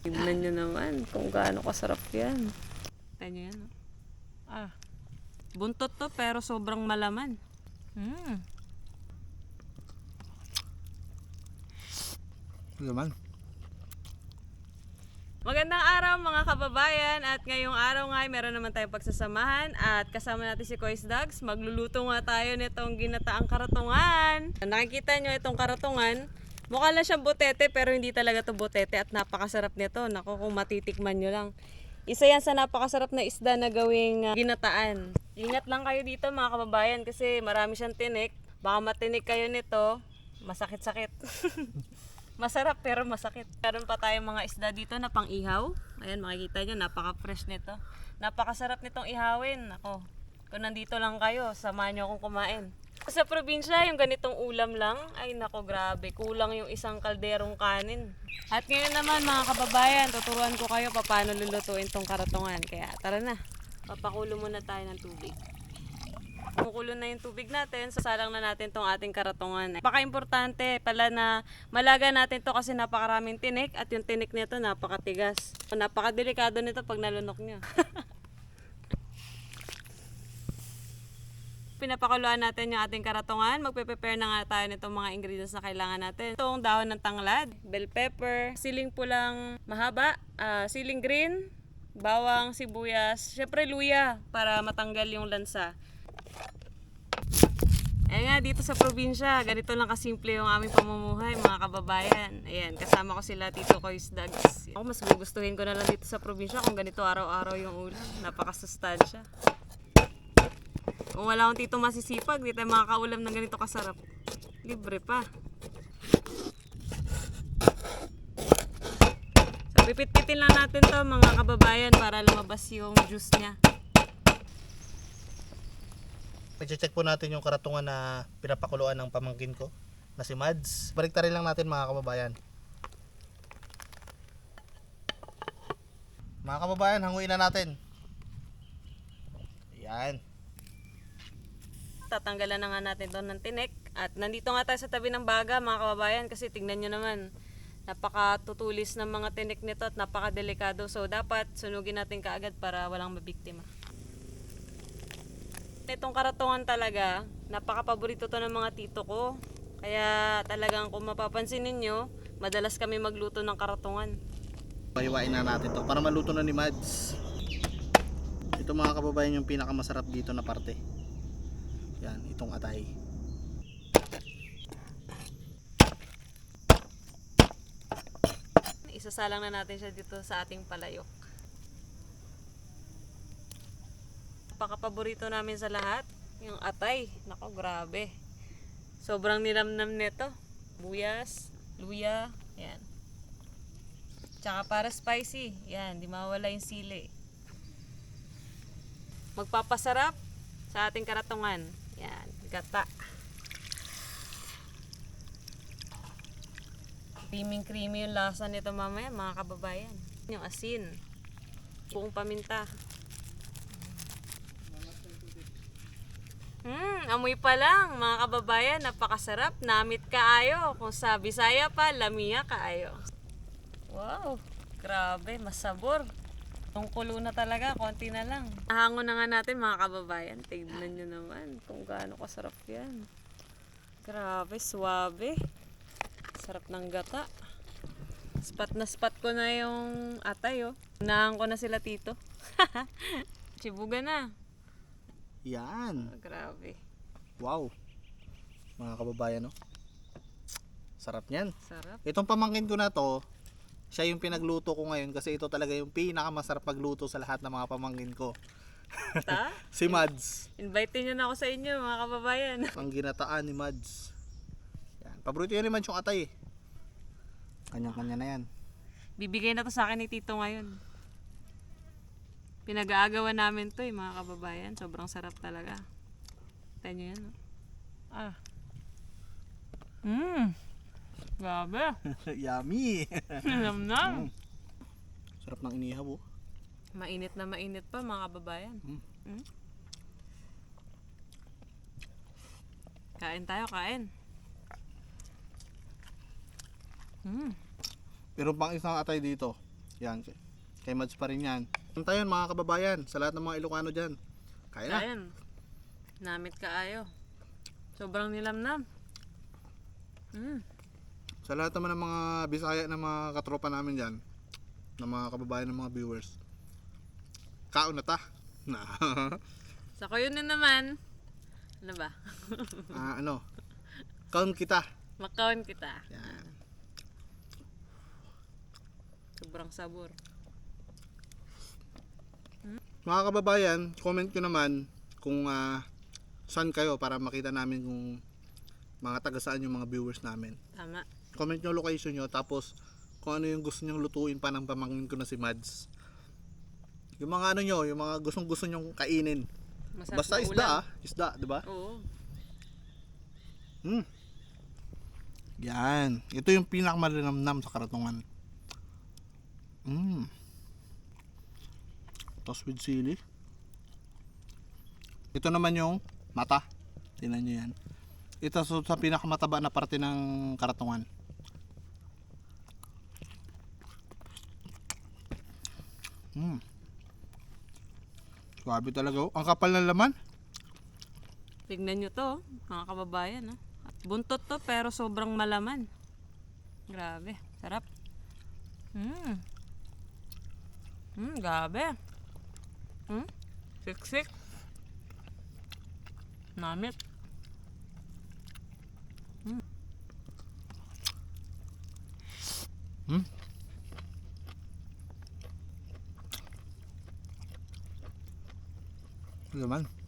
Tignan nyo naman kung gaano kasarap yan. Tignan nyo yan. oh. Ah. Buntot to pero sobrang malaman. Mm. Naman. Magandang araw mga kababayan at ngayong araw nga ay meron naman tayong pagsasamahan at kasama natin si Kois Dags. Magluluto nga tayo nitong ginataang karatungan. Nakikita nyo itong karatungan. Mukha lang siyang botete pero hindi talaga to botete at napakasarap nito. Naku kung matitikman nyo lang. Isa yan sa napakasarap na isda na gawing uh, ginataan. Ingat lang kayo dito mga kababayan kasi marami siyang tinik. Baka matinik kayo nito, masakit-sakit. Masarap pero masakit. Meron pa tayong mga isda dito na pang ihaw. Ayan, makikita nyo, napaka-fresh nito. Napakasarap nitong ihawin. Ako, kung nandito lang kayo, samahan nyo akong kumain. Sa probinsya, yung ganitong ulam lang, ay nako grabe, kulang yung isang kalderong kanin. At ngayon naman mga kababayan, tuturuan ko kayo paano lulutuin tong karatongan. Kaya tara na, papakulo muna tayo ng tubig. Kumukulo na yung tubig natin, sasalang na natin tong ating karatungan. Napaka-importante pala na malaga natin to kasi napakaraming tinik at yung tinik nito napakatigas. Napakadelikado nito pag nalunok nyo. Pinapakuluan natin yung ating karatungan. Magpe-prepare na nga tayo nitong mga ingredients na kailangan natin. Itong dahon ng tanglad, bell pepper, siling pulang mahaba, ah, siling green, bawang, sibuyas, syempre luya para matanggal yung lansa. Ayan nga, dito sa probinsya, ganito lang kasimple yung aming pamumuhay, mga kababayan. Ayan, kasama ko sila Tito Kois Dags. Ako mas gugustuhin ko na lang dito sa probinsya kung ganito araw-araw yung ulam. Napakasustansya. Kung wala akong tito masisipag, di tayo makakaulam ng ganito kasarap. Libre pa. So, pipit-pitin lang natin to mga kababayan para lumabas yung juice niya. I-check po natin yung karatungan na pinapakuluan ng pamangkin ko na si Mads. Baliktarin lang natin mga kababayan. Mga kababayan, hanguin na natin. Yan. Tatanggalan na nga natin to ng tinik. At nandito nga tayo sa tabi ng baga mga kababayan kasi tingnan nyo naman napakatutulis ng mga tinik nito at napakadelikado. So dapat sunugin natin kaagad para walang mabiktima. Itong karatungan talaga, napakapaborito to ng mga tito ko. Kaya talagang kung mapapansin ninyo, madalas kami magluto ng karatungan. Paiwain na natin to para maluto na ni Mads. Ito mga kababayan yung pinakamasarap dito na parte. Yan, itong atay. Isasalang na natin siya dito sa ating palayok. Napakapaborito namin sa lahat, yung atay. Nako, grabe. Sobrang nilamnam nito. Buyas, luya, yan. Tsaka para spicy, yan, di mawala yung sili. Magpapasarap sa ating karatungan. Yan, gata. Creaming creamy yung lasa nito mamaya mga kababayan. Yung asin. Buong paminta. Hmm, amoy pa lang mga kababayan, napakasarap. Namit kaayo. Kung sa Bisaya pa, lamiya kaayo. Wow, grabe, masabor. Yung kulo na talaga, konti na lang. Nahango na nga natin mga kababayan. Tignan nyo naman kung gaano kasarap yan. Grabe, suwabe. Sarap ng gata. Spot na spot ko na yung atay, oh. Unahan ko na sila tito. Chibuga na. Yan. Oh, grabe. Wow. Mga kababayan, no? Sarap niyan. Sarap. Itong pamangkin ko na to, siya yung pinagluto ko ngayon kasi ito talaga yung pinakamasarap magluto sa lahat ng mga pamangkin ko. Ta? Si Mads. Invite nyo na ako sa inyo, mga kababayan. Ang ginataan ni Mads. Yan. Paborito yan ni Mads yung atay. Kanya-kanya na yan. Bibigay na to sa akin ni Tito ngayon. Pinag-aagawan namin to eh, mga kababayan. Sobrang sarap talaga. Tayo nyo yan, oh. Ah. Mmm. Grabe. Yummy! Alam na. Sarap ng inihaw oh. Mainit na mainit pa, mga kababayan. Mm. Mm. Kain tayo, kain. Mm. Pero pang isang atay dito. Yan, kay, Mads pa rin yan. Punta yun mga kababayan, sa lahat ng mga Ilocano dyan. Kaya na. Namit ka ayo. Sobrang nilamnam. Mm. Sa lahat naman ng mga Bisaya na mga katropa namin dyan, ng mga kababayan ng mga viewers. Kaon na ta. Na. Sa kayo na naman. Ano ba? Ah, ano? Kaon kita. Makaon kita. Yan. Sobrang sabor. Mga kababayan, comment nyo naman kung ah, saan kayo para makita namin kung mga taga saan yung mga viewers namin. Tama. Comment nyo location nyo tapos kung ano yung gusto nyong lutuin pa ng pamangkin ko na si Mads. Yung mga ano nyo, yung mga gustong gusto nyong kainin. Masarap Basta isda ah, isda, di ba? Oo. Hmm. Yan. Ito yung pinakamalinamnam sa karatungan. Hmm. Toss with sili. Ito naman yung mata. Tingnan nyo yan. Ito so, sa pinakamataba na parte ng karatungan. Hmm. Swabe talaga. oh. Ang kapal ng laman. Tignan nyo to, mga kababayan. No? Buntot to pero sobrang malaman. Grabe. Sarap. Mm. Mm, grabe. Mm. Siksik. Namit. Laman.